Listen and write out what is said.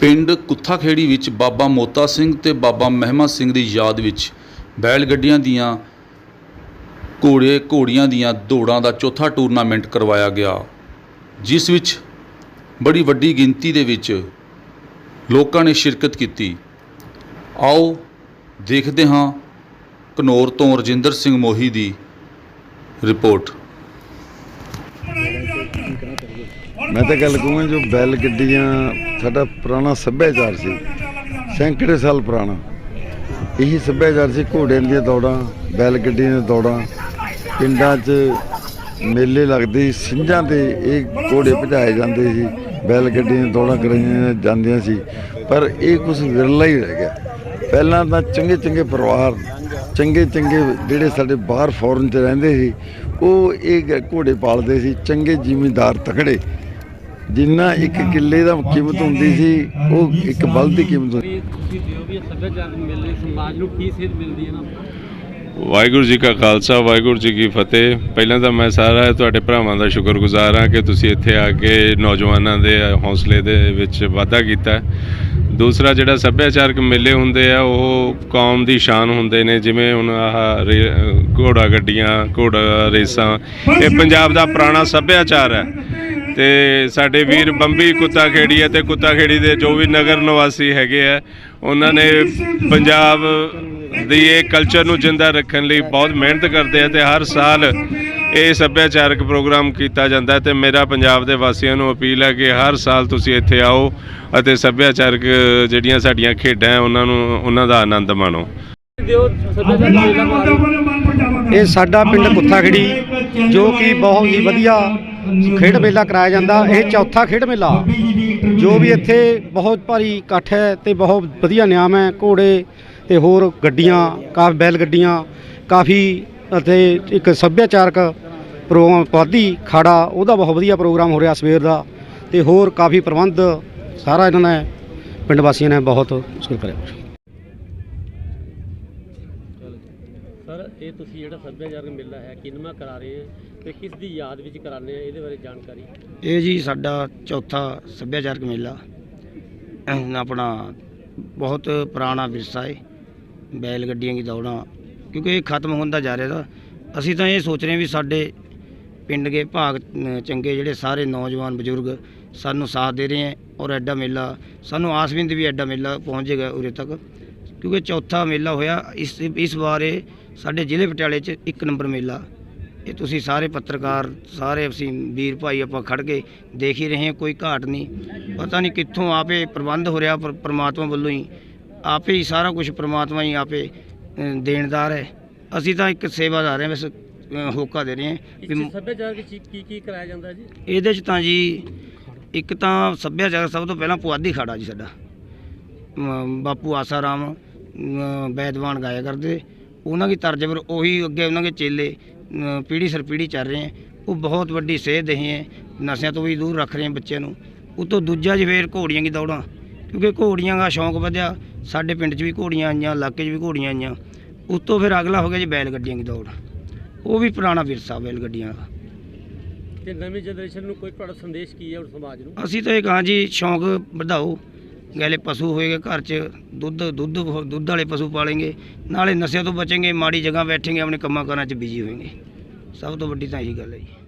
ਪਿੰਡ ਕੁੱਥਾਖੇੜੀ ਵਿੱਚ ਬਾਬਾ ਮੋਤਾ ਸਿੰਘ ਤੇ ਬਾਬਾ ਮਹਿਮਾ ਸਿੰਘ ਦੀ ਯਾਦ ਵਿੱਚ ਬੈਲ ਗੱਡੀਆਂ ਦੀਆਂ, ਘੋੜੇ ਘੋੜੀਆਂ ਦੀਆਂ ਦੌੜਾਂ ਦਾ ਚੌਥਾ ਟੂਰਨਾਮੈਂਟ ਕਰਵਾਇਆ ਗਿਆ, ਜਿਸ ਵਿੱਚ ਬੜੀ ਵੱਡੀ ਗਿਣਤੀ ਦੇ ਵਿੱਚ ਲੋਕਾਂ ਨੇ ਸ਼ਿਰਕਤ ਕੀਤੀ। ਆਓ ਦੇਖਦੇ ਹਾਂ ਘਨੌਰ ਤੋਂ ਰਜਿੰਦਰ ਸਿੰਘ ਮੋਹੀ ਦੀ ਰਿਪੋਰਟ। ਮੈਂ ਤਾਂ ਗੱਲ ਕਹਾਂ ਜੋ ਬੈਲ ਗੱਡੀਆਂ ਸਾਡਾ ਪੁਰਾਣਾ ਸੱਭਿਆਚਾਰ ਸੀ, ਸੈਂਕੜੇ ਸਾਲ ਪੁਰਾਣਾ। ਇਹੀ ਸੱਭਿਆਚਾਰ ਸੀ ਘੋੜਿਆਂ ਦੀਆਂ ਦੌੜਾਂ, ਬੈਲ ਗੱਡੀਆਂ ਦੀਆਂ ਦੌੜਾਂ। ਪਿੰਡਾਂ 'ਚ ਮੇਲੇ ਲੱਗਦੇ ਸੀ ਸਿੰਘਾਂ ਤੇ ਇਹ ਘੋੜੇ ਭਜਾਏ ਜਾਂਦੇ ਸੀ, ਬੈਲ ਗੱਡੀਆਂ ਦੀਆਂ ਦੌੜਾਂ ਕਰਾਈਆਂ ਜਾਂਦੀਆਂ ਸੀ। ਪਰ ਇਹ ਕੁਝ ਵਿਰਲਾ ਹੀ ਰਹਿ ਗਿਆ। ਪਹਿਲਾਂ ਤਾਂ ਚੰਗੇ ਚੰਗੇ ਪਰਿਵਾਰ ਚੰਗੇ ਚੰਗੇ ਜਿਹੜੇ ਸਾਡੇ ਬਾਹਰ ਫੋਰਨ 'ਚ ਰਹਿੰਦੇ ਸੀ, ਉਹ ਇਹ ਘੋੜੇ ਪਾਲਦੇ ਸੀ, ਚੰਗੇ ਜ਼ਿਮੀਂਦਾਰ ਤਕੜੇ। ਜਿੰਨਾ ਇੱਕ ਕਿੱਲੇ ਦਾ ਕੀਮਤ ਹੁੰਦੀ ਸੀ, ਉਹ ਇੱਕ ਬਲਦ ਦੀ ਕੀਮਤ ਹੁੰਦੀ ਵੀ ਤੁਸੀਂ ਦਿਓ ਵੀ ਸੱਭਿਆਚਾਰ ਮੇਲੇ ਸਮਾਜ ਨੂੰ ਕੀ ਸੇਧ ਮਿਲਦੀ ਹੈ ਨਾ ਵਾਹਿਗੁਰੂ ਜੀ ਕਾ ਖਾਲਸਾ, ਵਾਹਿਗੁਰੂ ਜੀ ਕੀ ਫਤਿਹ। ਪਹਿਲਾਂ ਤਾਂ ਮੈਂ ਸਾਰਾ ਤੁਹਾਡੇ ਭਰਾਵਾਂ ਦਾ ਸ਼ੁਕਰਗੁਜ਼ਾਰ ਹਾਂ ਕਿ ਤੁਸੀਂ ਇੱਥੇ ਆ ਕੇ ਨੌਜਵਾਨਾਂ ਦੇ ਹੌਸਲੇ ਦੇ ਵਿੱਚ ਵਾਧਾ ਕੀਤਾ। ਦੂਸਰਾ ਜਿਹੜਾ ਸੱਭਿਆਚਾਰਕ ਮੇਲੇ ਹੁੰਦੇ ਆ, ਉਹ ਕੌਮ ਦੀ ਸ਼ਾਨ ਹੁੰਦੇ ਨੇ, ਜਿਵੇਂ ਹੁਣ ਆਹ ਰੇ- ਘੋੜਾ ਗੱਡੀਆਂ, ਘੋੜਾ ਰੇਸਾਂ। ਇਹ ਪੰਜਾਬ ਦਾ ਪੁਰਾਣਾ ਸੱਭਿਆਚਾਰ ਹੈ। ਤੇ ਸਾਡੇ ਵੀਰ ਬੰਬੀ ਕੁੱਤਾ ਖੇੜੀ ਹੈ ਤੇ ਕੁੱਤਾ ਖੇੜੀ ਦੇ ਜੋ ਵੀ ਨਗਰ ਨਿਵਾਸੀ ਹੈਗੇ ਆ, ਉਹਨਾਂ ਨੇ ਪੰਜਾਬ ਦੀ ਇਹ ਕਲਚਰ ਨੂੰ ਜਿੰਦਾ ਰੱਖਣ ਲਈ ਬਹੁਤ ਮਿਹਨਤ ਕਰਦੇ ਆ ਤੇ ਹਰ ਸਾਲ ਇਹ ਸੱਭਿਆਚਾਰਕ ਪ੍ਰੋਗਰਾਮ ਕੀਤਾ ਜਾਂਦਾ ਹੈ ਤੇ ਮੇਰਾ ਪੰਜਾਬ ਦੇ ਵਾਸੀਆਂ ਨੂੰ ਅਪੀਲ ਹੈ ਕਿ ਹਰ ਸਾਲ ਤੁਸੀਂ ਇੱਥੇ ਆਓ ਅਤੇ ਸੱਭਿਆਚਾਰਕ ਜਿਹੜੀਆਂ ਸਾਡੀਆਂ ਖੇਡਾਂ ਹੈ, ਉਹਨਾਂ ਨੂੰ, ਉਹਨਾਂ ਦਾ ਆਨੰਦ ਮਾਣੋ। ਇਹ ਸਾਡਾ ਪਿੰਡ ਕੁੱਥਾਖੜੀ ਜੋ ਕਿ ਬਹੁਤ ਹੀ ਵਧੀਆ ਖੇਡ ਮੇਲਾ ਕਰਾਇਆ ਜਾਂਦਾ। ਇਹ ਚੌਥਾ ਖੇਡ ਮੇਲਾ। ਜੋ ਵੀ ਇੱਥੇ ਬਹੁਤ ਭਾਰੀ ਇਕੱਠ ਹੈ ਤੇ ਬਹੁਤ ਵਧੀਆ ਨਿਯਮ ਹੈ। ਘੋੜੇ ਤੇ ਹੋਰ ਗੱਡੀਆਂ ਕਾਫੀ ਬੈਲ ਗੱਡੀਆਂ, ਕਾਫੀ ਅਤੇ ਇੱਕ ਸੱਭਿਆਚਾਰਕ ਪ੍ਰੋਗਰਾਮ ਪਾਦੀ ਖਾੜਾ, ਉਹਦਾ ਬਹੁਤ ਵਧੀਆ ਪ੍ਰੋਗਰਾਮ ਹੋ ਰਿਹਾ ਸਵੇਰ ਦਾ। ਤੇ ਹੋਰ ਕਾਫੀ ਪ੍ਰਬੰਧ ਸਾਰਾ ਇਹਨਾਂ ਨੇ, ਪਿੰਡ ਵਾਸੀਆਂ ਨੇ ਬਹੁਤ ਮੁਸ਼ਕਿਲ ਕਰਿਆ ਸਰ, ਇਹ ਤੁਸੀਂ ਜਿਹੜਾ ਸੱਭਿਆਚਾਰਕ ਮੇਲਾ ਹੈ, ਕਿੰਨਵਾਂ ਕਰਾ ਰਹੇ ਹੈ ਤੇ ਕਿਸ ਦੀ ਯਾਦ ਵਿੱਚ ਕਰਾਉਂਦੇ ਆ ਇਹਦੇ ਬਾਰੇ ਜਾਣਕਾਰੀ? ਇਹ ਜੀ ਸਾਡਾ ਚੌਥਾ ਸੱਭਿਆਚਾਰਕ ਮੇਲਾ। ਆਪਣਾ ਬਹੁਤ ਪੁਰਾਣਾ ਵਿਰਸਾ ਹੈ ਬੈਲ ਗੱਡੀਆਂ ਦੀ ਦੌੜਾਂ, ਕਿਉਂਕਿ ਇਹ ਖਤਮ ਹੁੰਦਾ ਜਾ ਰਿਹਾ ਦਾ ਅਸੀਂ ਤਾਂ ਇਹ ਸੋਚ ਰਹੇ ਵੀ ਸਾਡੇ ਪਿੰਡ ਦੇ ਭਾਗ ਚੰਗੇ ਜਿਹੜੇ ਸਾਰੇ ਨੌਜਵਾਨ ਬਜ਼ੁਰਗ ਸਾਨੂੰ ਸਾਥ ਦੇ ਰਹੇ ਹੈ ਔਰ ਐਡਾ ਮੇਲਾ, ਸਾਨੂੰ ਆਸ ਵੀ ਵੀ ਐਡਾ ਮੇਲਾ ਪਹੁੰਚੇਗਾ ਉਰੇ ਤੱਕ। ਕਿਉਂਕਿ ਚੌਥਾ ਮੇਲਾ ਹੋਇਆ, ਇਸ ਇਸ ਬਾਰੇ ਸਾਡੇ ਜ਼ਿਲ੍ਹੇ ਪਟਿਆਲੇ 'ਚ ਇੱਕ ਨੰਬਰ ਮੇਲਾ। ਇਹ ਤੁਸੀਂ ਸਾਰੇ ਪੱਤਰਕਾਰ ਸਾਰੇ ਅਸੀਂ ਵੀਰ ਭਾਈ ਆਪਾਂ ਖੜ ਕੇ ਦੇਖ ਹੀ ਰਹੇ ਹਾਂ ਕੋਈ ਘਾਟ ਨਹੀਂ। ਪਤਾ ਨਹੀਂ ਕਿੱਥੋਂ ਆਪੇ ਪ੍ਰਬੰਧ ਹੋ ਰਿਹਾ ਪਰ ਪ੍ਰਮਾਤਮਾ ਵੱਲੋਂ ਹੀ। ਆਪੇ ਹੀ ਸਾਰਾ ਕੁਝ ਪ੍ਰਮਾਤਮਾ ਹੀ ਆਪੇ ਦੇਣਦਾਰ ਹੈ। ਅਸੀਂ ਤਾਂ ਇੱਕ ਸੇਵਾਦਾਰ ਹਾਂ ਬਸ ਹੋਕਾ ਦੇ ਰਹੇ ਹਾਂ ਸੱਭਿਆਚਾਰ ਵਿੱਚ ਕੀ ਕੀ ਕਰਾਇਆ ਜਾਂਦਾ ਜੀ? ਇਹਦੇ 'ਚ ਤਾਂ ਜੀ ਇੱਕ ਤਾਂ ਸੱਭਿਆਚਾਰ ਸਭ ਤੋਂ ਪਹਿਲਾਂ ਪੁਆਧੀ ਖਾੜਾ ਜੀ ਸਾਡਾ। ਬਾਪੂ ਆਸਾ ਰਾਮ ਬੈਦਵਾਨ ਗਾਇਆ ਕਰਦੇ। ਉਹਨਾਂ ਦੀ ਤਰਜ ਪਰ ਉਹੀ ਅੱਗੇ ਉਹਨਾਂ ਦੇ ਚੇਲੇ ਪੀੜ੍ਹੀ ਸਰ ਪੀੜ੍ਹੀ ਚੱਲ ਰਹੇ ਹੈ। ਉਹ ਬਹੁਤ ਵੱਡੀ ਸੇਧ ਦੇ ਹੈ ਨਸ਼ਿਆਂ ਤੋਂ ਵੀ ਦੂਰ ਰੱਖ ਰਹੇ ਹੈ ਬੱਚਿਆਂ ਨੂੰ। ਉਹ ਤੋਂ ਦੂਜਾ ਜੀ ਫੇਰ ਘੋੜੀਆਂ ਦੀ ਦੌੜਾਂ ਕਿਉਂਕਿ ਘੋੜੀਆਂ ਦਾ ਸ਼ੌਂਕ ਵਧਿਆ। ਸਾਡੇ ਪਿੰਡ 'ਚ ਵੀ ਘੋੜੀਆਂ ਆਈਆਂ ਇਲਾਕੇ 'ਚ ਵੀ ਘੋੜੀਆਂ ਆਈਆਂ। ਉਸ ਤੋਂ ਫਿਰ ਅਗਲਾ ਹੋ ਗਿਆ ਜੀ ਬੈਲ ਗੱਡੀਆਂ ਦੀ ਦੌੜ। ਉਹ ਵੀ ਪੁਰਾਣਾ ਵਿਰਸਾ ਬੈਲ ਗੱਡੀਆਂ ਦਾ। ਤੇ ਨਵੀਂ ਜਨਰੇਸ਼ਨ ਨੂੰ ਕੋਈ ਤੁਹਾਡਾ ਸੰਦੇਸ਼ ਕੀ ਹੈ ਉਸ ਸਮਾਜ ਨੂੰ? ਅਸੀਂ ਤਾਂ ਇਹ ਕਹਾਂ ਜੀ ਸ਼ੌਂਕ ਵਧਾਓ। ਗੈਲੇ ਪਸ਼ੂ ਹੋਏਗੇ ਘਰ 'ਚ, ਦੁੱਧ ਦੁੱਧ ਦੁੱਧ ਵਾਲੇ ਪਸ਼ੂ ਪਾਲेंगे ਨਾਲੇ ਨਸ਼ਿਆਂ ਤੋਂ ਬਚेंगे ਮਾੜੀ ਜਗ੍ਹਾ ਬੈਠेंगे ਆਪਣੇ ਕੰਮਾਂ ਕਾਰਾਂ 'ਚ ਬਿਜ਼ੀ ਹੋਏਗੇ। ਸਭ ਤੋਂ ਵੱਡੀ ਤਾਂ ਇਹੀ ਗੱਲ ਹੈ ਜੀ।